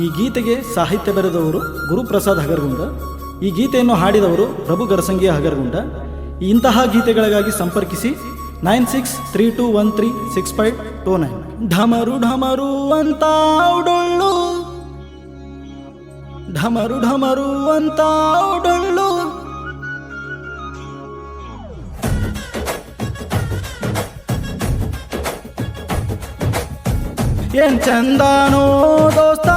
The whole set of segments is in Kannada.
ಈ ಗೀತೆಗೆ ಸಾಹಿತ್ಯ ಬರೆದವರು ಗುರುಪ್ರಸಾದ್ ಹಗರ್ಗುಂಡ ಈ ಗೀತೆಯನ್ನು ಹಾಡಿದವರು ಪ್ರಭು ಗರಸಂಗಿಯ ಹಗರ್ಗುಂಡ ಇಂತಹ ಗೀತೆಗಳಿಗಾಗಿ ಸಂಪರ್ಕಿಸಿ nine six three two one three six five two nine. ಢಮರು ಢಮರು ಅಂತ ಢಮರು ಢಮರು ಅಂತ ಏನ್ ಚಂದಾನೋ ದೋಸ್ತ?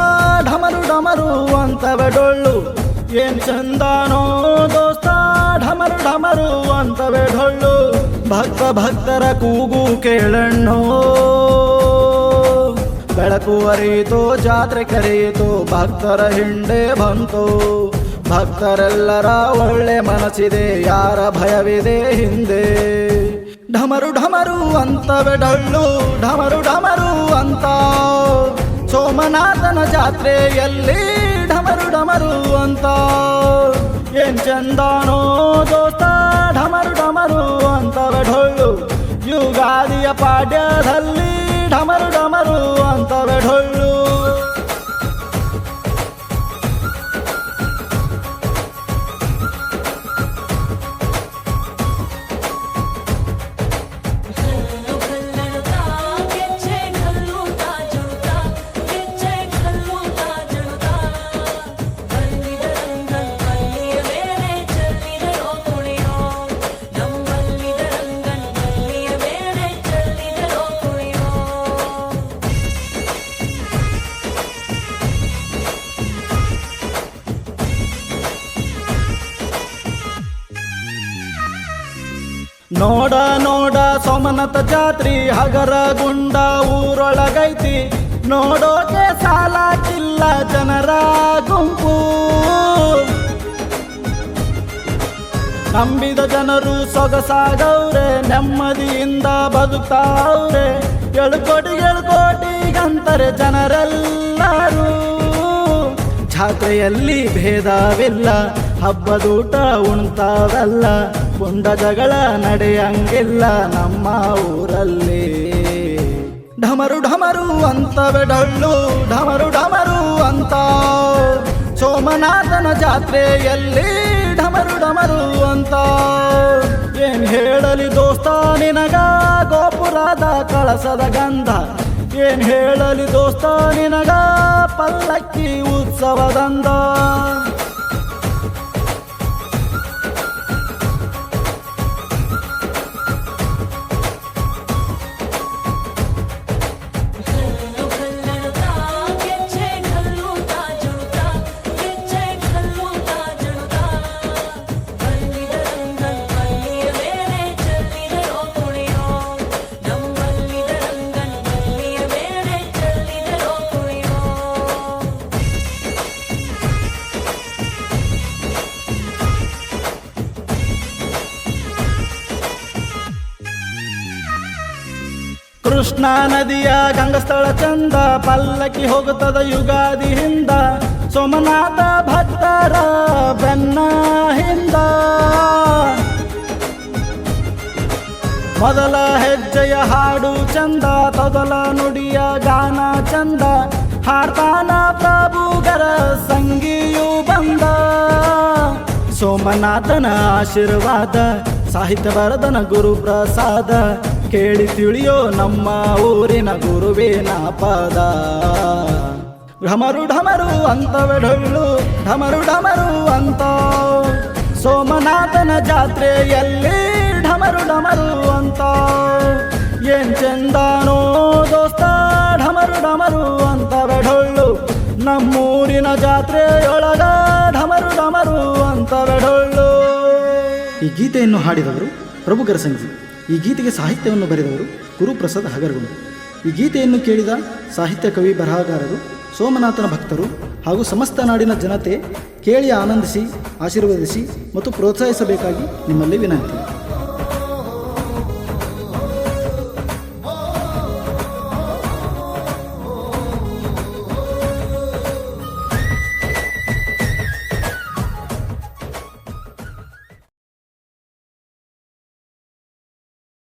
ಢಮರು ಡಮರು ಅಂತವೆ ಡೊಳ್ಳು ಏನ್ ಚಂದಾನೋ ದೋಸ್ತ ಢಮರು ಢಮರು ಅಂತವೆ ಡೊಳ್ಳು ಭಕ್ತ ಭಕ್ತರ ಕೂಗು ಕೇಳಣ್ಣೋ. ಬೆಳಕು ಅರಿಯಿತು, ಜಾತ್ರೆ ಕರೆಯಿತು, ಭಕ್ತರ ಹಿಂಡೆ ಬಂತು. ಭಕ್ತರೆಲ್ಲರ ಒಳ್ಳೆ ಮನಸ್ಸಿದೆ, ಯಾರ ಭಯವಿದೆ ಹಿಂದೆ. ಢಮರು ಢಮರು ಅಂತವೆ ಡೊಳ್ಳು ಢಮರು ಢಮರು ಅಂತ. ಸೋಮನಾಥನ ಜಾತ್ರೆಯಲ್ಲಿ ಢಮರು ಢಮರು ಅಂತ. ಏನ್ ಚಂದನೋ ದೋಸ್ತ ಢಮರು ಢಮರು ಅಂತ. ಡೊಳ್ಳು ಯುಗಾದಿಯ ಪಾಡ್ಯದಲ್ಲಿ ನೋಡ ನೋಡ ಸೋಮನಾಥ ಜಾತ್ರಿ ಹಗರ ಗುಂಡ ಊರೊಳಗೈತಿ. ನೋಡೋಕೆ ಸಾಲಾಕಿಲ್ಲ ಜನರ ಗುಂಪು. ನಂಬಿದ ಜನರು ಸೊಗಸಾಗವ್ರೆ ನೆಮ್ಮದಿಯಿಂದ ಬದುಕ್ತಾವ್ರೆ. ಎಳ್ಕೋಟಿ ಎಳ್ಕೋಟಿಗಂತಾರೆ ಜನರೆಲ್ಲರೂ. ಜಾತ್ರೆಯಲ್ಲಿ ಭೇದವಿಲ್ಲ, ಹಬ್ಬದೂಟ ಉಣ್ತಾವಲ್ಲ. ಪುಂಡ ಜಗಳ ನಡೆಯಂಗಿಲ್ಲ ನಮ್ಮ ಊರಲ್ಲಿ. ಢಮರು ಢಮರು ಅಂತವೆ ಡೊಳ್ಳು, ಢಮರು ಢಮರು ಅಂತ. ಸೋಮನಾಥನ ಜಾತ್ರೆಯಲ್ಲಿ ಢಮರು ಢಮರು ಅಂತ. ಏನ್ ಹೇಳಲಿ ದೋಸ್ತ, ನಿನಗ ಗೋಪುರದ ಕಳಸದ ಗಂಧ. ಏನ್ ಹೇಳಲಿ ದೋಸ್ತ, ನಿನಗ ಪಲ್ಲಕ್ಕಿ ಉತ್ಸವದಂದ ಕೃಷ್ಣ ನದಿಯ ಗಂಗಸ್ಥಳ ಚಂದ, ಪಲ್ಲಕ್ಕಿ ಹೋಗುತ್ತದ ಯುಗಾದಿ ಹಿಂದ. ಸೋಮನಾಥ ಭಕ್ತರ ಬೆನ್ನ ಹಿಂದ. ಮೊದಲ ಹೆಜ್ಜೆಯ ಹಾಡು ಚಂದ, ತೊದಲ ನುಡಿಯ ಗಾನ ಚಂದ. ಹಾಡ್ತಾನ ಪ್ರಭುಗರ ಸಂಗಿಯು ಬಂದ. ಸೋಮನಾಥನ ಆಶೀರ್ವಾದ ಸಾಹಿತ್ಯ ಬರದನ ಗುರು ಪ್ರಸಾದ. ಕೇಳಿ ತಿಳಿಯೋ ನಮ್ಮ ಊರಿನ ಗುರುವಿನ ಪದ ಢಮರು ಢಮರು ಅಂತ ಬೆಡಳು ಢಮರು ಢಮರು ಅಂತ ಸೋಮನಾಥನ ಜಾತ್ರೆಯಲ್ಲಿ ಢಮರು ಢಮರು ಅಂತ ಏನ್ ಚಂದಾನೋ ದೋಸ್ತ, ಢಮರು ಢಮರು ಅಂತ ಬೆಡಳು ನಮ್ಮೂರಿನ ಜಾತ್ರೆಯೊಳಗ ಢಮರು ಢಮರು ಅಂತ ಡೊಳ್ಳು ಈ ಗೀತೆಯನ್ನು ಹಾಡಿದವರು ಪ್ರಭು ಗರಸಂಗಿ ಈ ಗೀತೆಗೆ ಸಾಹಿತ್ಯವನ್ನು ಬರೆದವರು ಗುರುಪ್ರಸಾದ್ ಹಗರ್ಗುಂಡು. ಈ ಗೀತೆಯನ್ನು ಕೇಳಿದ ಸಾಹಿತ್ಯ ಕವಿ ಬರಹಗಾರರು, ಸೋಮನಾಥನ ಭಕ್ತರು ಹಾಗೂ ಸಮಸ್ತ ನಾಡಿನ ಜನತೆ ಕೇಳಿ ಆನಂದಿಸಿ, ಆಶೀರ್ವದಿಸಿ ಮತ್ತು ಪ್ರೋತ್ಸಾಹಿಸಬೇಕಾಗಿ ನಿಮ್ಮಲ್ಲಿ ವಿನಂತಿ.